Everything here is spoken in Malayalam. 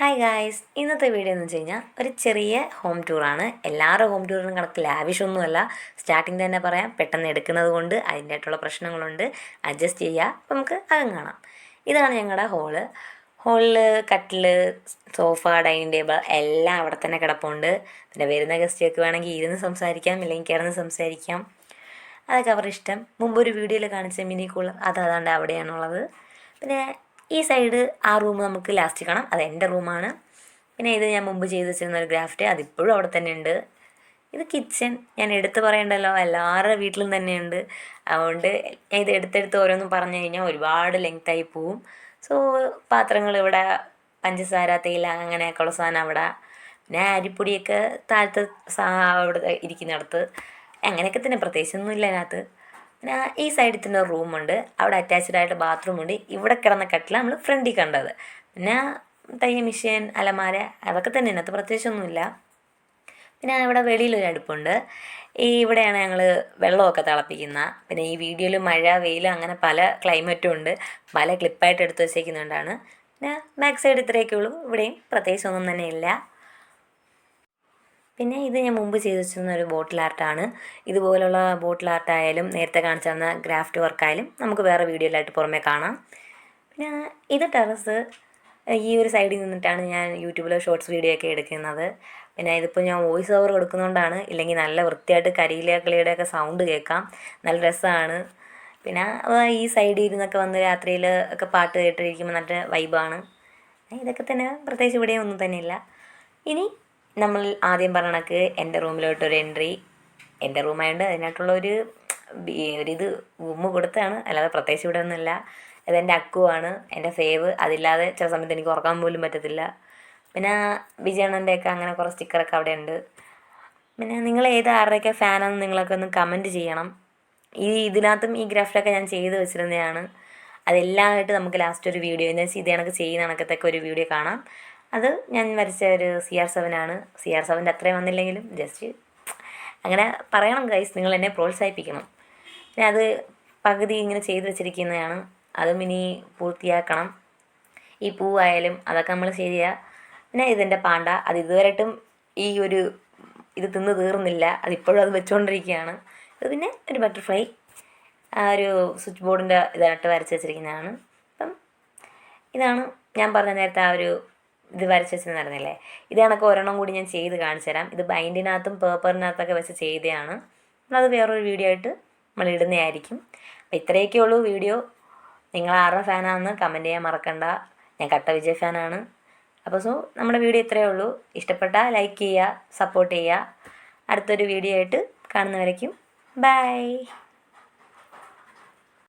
ഹായ് ഗായ്സ് ഇന്നത്തെ വീഡിയോ എന്ന് വെച്ച് കഴിഞ്ഞാൽ ഒരു ചെറിയ ഹോം ടൂറാണ് എല്ലാവരും ഹോം ടൂറിനും കണക്ക് ലാവിഷൊന്നുമല്ല സ്റ്റാർട്ടിങ് തന്നെ പറയാം. പെട്ടെന്ന് എടുക്കുന്നത് കൊണ്ട് അതിന്റെതായിട്ടുള്ള പ്രശ്നങ്ങളുണ്ട്. അഡ്ജസ്റ്റ് ചെയ്യുക അപ്പം നമുക്ക് അകം കാണാം. ഇതാണ് ഞങ്ങളുടെ ഹോൾ ഹോളിൽ കട്ടിൽ സോഫ ഡൈനിങ് ടേബിൾ എല്ലാം അവിടെ തന്നെ കിടപ്പുണ്ട്. പിന്നെ വരുന്ന ഗസ്റ്റൊക്കെ വേണമെങ്കിൽ ഇരുന്ന് സംസാരിക്കാം. ഇല്ലെങ്കിൽ കിടന്ന് സംസാരിക്കാം. അതൊക്കെ അവരുടെ ഇഷ്ടം. മുമ്പ് ഒരു വീഡിയോയിൽ കാണിച്ച മിനി കൂളർ അത് അതാണ്ട് അവിടെയാണുള്ളത്. പിന്നെ ഈ സൈഡ് ആ റൂം നമുക്ക് ലാസ്റ്റ് കാണാം. അത് എന്റെ റൂമാണ് പിന്നെ ഇത് ഞാൻ മുമ്പ് ചെയ്ത് വെച്ചിരുന്ന ഒരു ഗ്രാഫ്റ്റ്. അതിപ്പോഴും അവിടെ തന്നെ ഉണ്ട്. ഇത് കിച്ചൺ ഞാൻ എടുത്തു പറയണ്ടല്ലോ. എല്ലാവരുടെ വീട്ടിലും തന്നെയുണ്ട് അതുകൊണ്ട് ഇത് എടുത്തെടുത്ത് ഓരോന്നും പറഞ്ഞു കഴിഞ്ഞാൽ ഒരുപാട് ലെങ്തായി പോവും. സോ പാത്രങ്ങൾ ഇവിടെ പഞ്ചസാര തേയില അങ്ങനെയൊക്കെയുള്ള സാധനം അവിടെ. പിന്നെ അരിപ്പൊടിയൊക്കെ താഴത്ത് സാ അവിടെ ഇരിക്കുന്നിടത്ത്. അങ്ങനെയൊക്കെ തന്നെ. പ്രത്യേകിച്ചൊന്നും ഇല്ല അതിനകത്ത് പിന്നെ ഈ സൈഡിൽ തന്നെ ഒരു റൂമുണ്ട് അവിടെ അറ്റാച്ച്ഡ് ആയിട്ട് ബാത്റൂം ഉണ്ട്. ഇവിടെ കിടന്ന കട്ടില നമ്മൾ ഫ്രണ്ടിൽ കണ്ടത്. പിന്നെ തയ്യ മിഷ്യൻ അലമാര അതൊക്കെ തന്നെ. അതിനകത്ത് പ്രത്യേകിച്ചൊന്നുമില്ല. പിന്നെ ഇവിടെ വെളിയിൽ വെളിയിലൊരു അടുപ്പുണ്ട്. ഈ ഇവിടെയാണ് ഞങ്ങൾ വെള്ളമൊക്കെ തിളപ്പിക്കുന്ന. പിന്നെ ഈ വീഡിയോയിൽ മഴ വെയിൽ അങ്ങനെ പല ക്ലൈമറ്റും ഉണ്ട്. പല ക്ലിപ്പായിട്ട് എടുത്ത് വെച്ചേക്കുന്നതുകൊണ്ടാണ് പിന്നെ ബാക്ക് സൈഡ് ഇത്രയൊക്കെ ഉള്ളൂ. ഇവിടെയും പ്രത്യേകിച്ചൊന്നും തന്നെ ഇല്ല. പിന്നെ ഇത് ഞാൻ മുമ്പ് ചെയ്തു വെച്ചിരുന്ന ഒരു ബോട്ടിൽ ആർട്ടാണ് ഇതുപോലുള്ള ബോട്ടിൽ ആർട്ടായാലും നേരത്തെ കാണിച്ചു തന്ന ഗ്രാഫ്റ്റ് വർക്കായാലും നമുക്ക് വേറെ വീഡിയോയിലായിട്ട് പുറമേ കാണാം. പിന്നെ ഇത് ടെറസ് ഈ ഒരു സൈഡിൽ നിന്നിട്ടാണ് ഞാൻ യൂട്യൂബിൽ ഷോർട്സ് വീഡിയോ ഒക്കെ എടുക്കുന്നത്. പിന്നെ ഇതിപ്പോൾ ഞാൻ വോയിസ് ഓവർ കൊടുക്കുന്നതുകൊണ്ടാണ് ഇല്ലെങ്കിൽ നല്ല വൃത്തിയായിട്ട് കരിയിലെ കിളിയുടെയൊക്കെ സൗണ്ട് കേൾക്കാം. നല്ല രസമാണ് പിന്നെ ഈ സൈഡിൽ ഇരുന്നൊക്കെ വന്ന് രാത്രിയിൽ ഒക്കെ പാട്ട് കേട്ടിരിക്കുമ്പോൾ നല്ല വൈബാണ് ഇതൊക്കെ തന്നെ പ്രത്യേകിച്ച് ഇവിടെ ഒന്നും തന്നെ ഇല്ല ഇനി നമ്മൾ ആദ്യം പറഞ്ഞ കണക്ക് എന്റെ റൂമിലോട്ടൊരു എൻട്രി. എന്റെ റൂമായതുകൊണ്ട് അതിനായിട്ടുള്ള ഒരു ഒരിത് ഉമ്മ കൊടുത്താണ് അല്ലാതെ പ്രത്യേകിച്ച് ഇവിടെ ഒന്നുമില്ല എന്റെ അക്കുവാണ്. എന്റെ ഫേവ് അതില്ലാതെ ചില സമയത്ത് എനിക്ക് ഉറക്കാൻ പോലും പറ്റത്തില്ല. പിന്നെ വിജയണ്ണന്റെയൊക്കെ അങ്ങനെ കുറേ സ്റ്റിക്കറൊക്കെ അവിടെ ഉണ്ട് പിന്നെ നിങ്ങൾ ഏത് ആരുടെയൊക്കെ ഫാനാണെന്ന് നിങ്ങളൊക്കെ ഒന്ന് കമന്റ് ചെയ്യണം. ഈ ഇതിനകത്തും ഈ ഗ്രാഫിലൊക്കെ ഞാൻ ചെയ്ത് വെച്ചിരുന്നതാണ്. അതെല്ലാമായിട്ട് നമുക്ക് ലാസ്റ്റ് ഒരു വീഡിയോ എന്ന് വെച്ചാൽ ഇത് കണക്ക് ചെയ്യുന്ന കണക്കത്തൊക്കെ ഒരു വീഡിയോ കാണാം. അത് ഞാൻ വരച്ച ഒരു സി ആർ സെവൻ ആണ്. സി ആർ സെവന്റെ അത്രയും വന്നില്ലെങ്കിലും ജസ്റ്റ് അങ്ങനെ പറയണം ഗൈസ് നിങ്ങൾ എന്നെ പ്രോത്സാഹിപ്പിക്കണം. പിന്നെ അത് പകുതി ഇങ്ങനെ ചെയ്തു വെച്ചിരിക്കുന്നതാണ്. അതും ഇനി പൂർത്തിയാക്കണം. ഈ പൂവായാലും അതൊക്കെ നമ്മൾ ശരിയാ പിന്നെ ഇതിന്റെ പാണ്ട അത് ഇതുവരെയായിട്ടും ഈ ഒരു ഇത് തിന്ന് തീർന്നില്ല. അതിപ്പോഴും അത് വെച്ചുകൊണ്ടിരിക്കുകയാണ് ഇത് പിന്നെ ഒരു ബട്ടർഫ്ലൈ ആ ഒരു സ്വിച്ച് ബോർഡിന്റെ ഇതായിട്ട് വരച്ച് വെച്ചിരിക്കുന്നതാണ്. അപ്പം ഇതാണ് ഞാൻ പറഞ്ഞ നേരത്തെ ആ ഒരു ഇത് വരച്ച് വെച്ചെന്ന് പറഞ്ഞില്ലേ? ഇത് കണക്ക് ഒരെണ്ണം കൂടി ഞാൻ ചെയ്ത് കാണിച്ചു തരാം. ഇത് ബൈൻഡിനകത്തും പേപ്പറിനകത്തൊക്കെ വെച്ച് ചെയ്തതാണ് അത് വേറൊരു വീഡിയോ ആയിട്ട് നമ്മൾ ഇടുന്നതായിരിക്കും. അപ്പം ഇത്രയൊക്കെ ഉള്ളൂ വീഡിയോ. നിങ്ങൾ ആരുടെ ഫാനാണെന്ന് കമന്റ് ചെയ്യാൻ മറക്കണ്ട. ഞാൻ കട്ട വിജയ് ഫാനാണ്. അപ്പോൾ സോ നമ്മുടെ വീഡിയോ ഇത്രയേ ഉള്ളൂ. ഇഷ്ടപ്പെട്ടാൽ ലൈക്ക് ചെയ്യുക സപ്പോർട്ട് ചെയ്യുക. അടുത്തൊരു വീഡിയോ ആയിട്ട് കാണുന്നവരേക്കും. ബൈ